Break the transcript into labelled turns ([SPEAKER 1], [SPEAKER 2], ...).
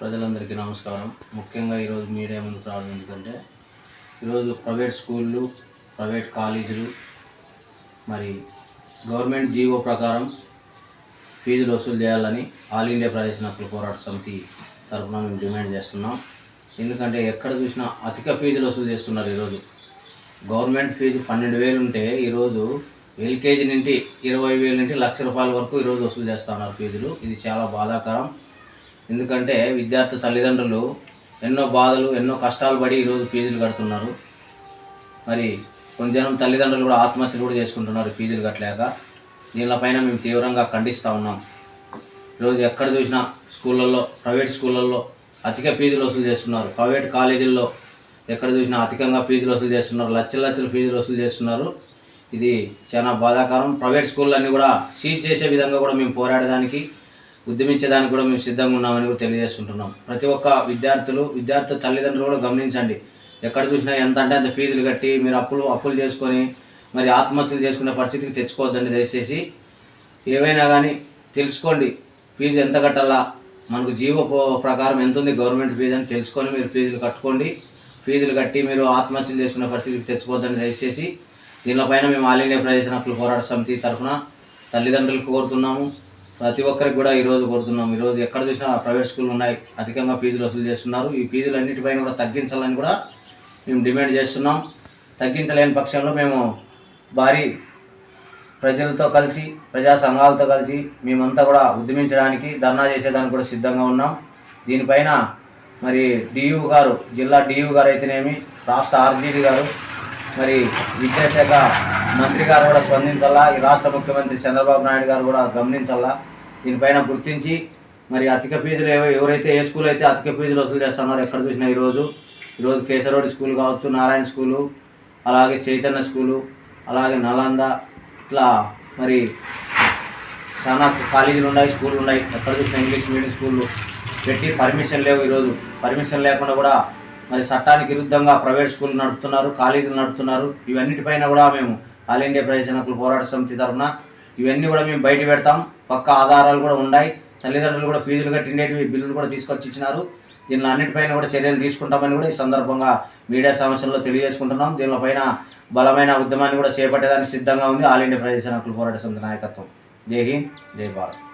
[SPEAKER 1] ప్రజలందరికీ నమస్కారం. ముఖ్యంగా ఈరోజు మీడియా ముందుకు రావడం ఎందుకంటే ఈరోజు ప్రైవేట్ స్కూళ్ళు ప్రైవేట్ కాలేజీలు మరి గవర్నమెంట్ జీవో ప్రకారం ఫీజులు వసూలు చేయాలని ఆల్ ఇండియా ప్రవేశ హక్కుల పోరాట సమితి తరఫున మేము డిమాండ్ చేస్తున్నాం. ఎందుకంటే ఎక్కడ చూసినా అధిక ఫీజులు వసూలు చేస్తున్నారు ఈరోజు. గవర్నమెంట్ ఫీజు పన్నెండు వేలు ఉంటే ఈరోజు ఎల్కేజీ నుండి ఇరవై వేల నుండి లక్ష రూపాయల వరకు ఈరోజు వసూలు చేస్తున్నారు ఫీజులు. ఇది చాలా బాధాకరం. ఎందుకంటే విద్యార్థి తల్లిదండ్రులు ఎన్నో బాధలు ఎన్నో కష్టాలు పడి ఈరోజు ఫీజులు కడుతున్నారు. మరి కొంతజనం తల్లిదండ్రులు కూడా ఆత్మహత్యలు కూడా చేసుకుంటున్నారు ఫీజులు కట్టలేక. దీనిపైన మేము తీవ్రంగా ఖండిస్తూ ఉన్నాం. ఈరోజు ఎక్కడ చూసినా స్కూళ్ళల్లో ప్రైవేట్ స్కూళ్ళల్లో అధిక ఫీజులు వసూలు చేస్తున్నారు. ప్రైవేట్ కాలేజీల్లో ఎక్కడ చూసినా అధికంగా ఫీజులు వసూలు చేస్తున్నారు. లక్షల లక్షల ఫీజులు వసూలు చేస్తున్నారు. ఇది చాలా బాధాకరం. ప్రైవేట్ స్కూళ్ళన్నీ కూడా సీజ్ చేసే విధంగా కూడా మేము పోరాడడానికి ఉద్యమించేదానికి కూడా మేము సిద్ధంగా ఉన్నామని కూడా తెలియజేస్తుంటున్నాం. ప్రతి ఒక్క విద్యార్థులు విద్యార్థి తల్లిదండ్రులు కూడా గమనించండి. ఎక్కడ చూసినా ఎంత అంటే అంత ఫీజులు కట్టి మీరు అప్పులు అప్పులు చేసుకొని మరి ఆత్మహత్యలు చేసుకునే పరిస్థితికి తెచ్చుకోవద్దండి దయచేసి. ఏవైనా కానీ తెలుసుకోండి ఫీజు ఎంత కట్టాలా మనకు జీవ ప్రకారం ఎంత ఉంది గవర్నమెంట్ ఫీజు అని తెలుసుకొని మీరు ఫీజులు కట్టుకోండి. ఫీజులు కట్టి మీరు ఆత్మహత్యలు చేసుకునే పరిస్థితికి తెచ్చుకోవద్దని దయచేసి. దీనిపైన మేము ఆల్ ఇండియా ప్రదేశ పోరాట సమితి తరఫున తల్లిదండ్రులకు కోరుతున్నాము. ప్రతి ఒక్కరికి కూడా ఈరోజు కొడుతున్నాం ఈరోజు ఎక్కడ చూసినా ప్రైవేట్ స్కూల్ ఉన్నాయి. అధికంగా ఫీజులు వసూలు చేస్తున్నారు. ఈ ఫీజులు అన్నిటిపైన కూడా తగ్గించాలని కూడా మేము డిమాండ్ చేస్తున్నాం. తగ్గించలేని పక్షంలో మేము భారీ ప్రజలతో కలిసి ప్రజా సంఘాలతో కలిసి మేమంతా కూడా ఉద్యమించడానికి ధర్నా చేసేదానికి కూడా సిద్ధంగా ఉన్నాం. దీనిపైన మరి డియు గారు జిల్లా డియు గారు అయితేనేమి రాష్ట్ర ఆర్జీడీ గారు మరి విద్యాశాఖ మంత్రి గారు కూడా స్పందించాలా ఈ రాష్ట్ర ముఖ్యమంత్రి చంద్రబాబు నాయుడు గారు కూడా గమనించాలా దీనిపైన గుర్తించి మరి అధిక ఫీజులు ఏవో ఎవరైతే ఏ స్కూల్ అయితే అధిక ఫీజులు వసూలు చేస్తున్నారో ఎక్కడ చూసినా ఈరోజు ఈరోజు కేసరోడ్ స్కూల్ కావచ్చు నారాయణ స్కూలు అలాగే చైతన్య స్కూలు అలాగే నలంద ఇట్లా మరి చాలా కాలేజీలు ఉన్నాయి స్కూళ్ళు ఉన్నాయి. ఎక్కడ చూసినా ఇంగ్లీష్ మీడియం స్కూళ్ళు. పెట్టి పర్మిషన్ లేవు ఈరోజు పర్మిషన్ లేకుండా కూడా మరి చట్టానికి విరుద్ధంగా ప్రైవేట్ స్కూల్ నడుపుతున్నారు కాలేజీలు నడుపుతున్నారు. ఇవన్నిటిపైన కూడా మేము ఆల్ ఇండియా ప్రవేశ హక్కుల పోరాట సమితి తరఫున ఇవన్నీ కూడా మేము బయట పెడతాం. పక్క ఆధారాలు కూడా ఉన్నాయి. తల్లిదండ్రులు కూడా ఫీజులు కట్టిండేటివి బిల్లులు కూడా తీసుకొచ్చి ఇచ్చినారు. దీనిలో అన్నిటిపైన కూడా చర్యలు తీసుకుంటామని కూడా ఈ సందర్భంగా మీడియా సమస్యల్లో తెలియజేసుకుంటున్నాం. దీనిపైన బలమైన ఉద్యమాన్ని కూడా చేపట్టేదానికి సిద్ధంగా ఉంది ఆల్ ఇండియా ప్రదేశ హక్కుల పోరాట సమితి నాయకత్వం. జై హింద్ జై భారత్.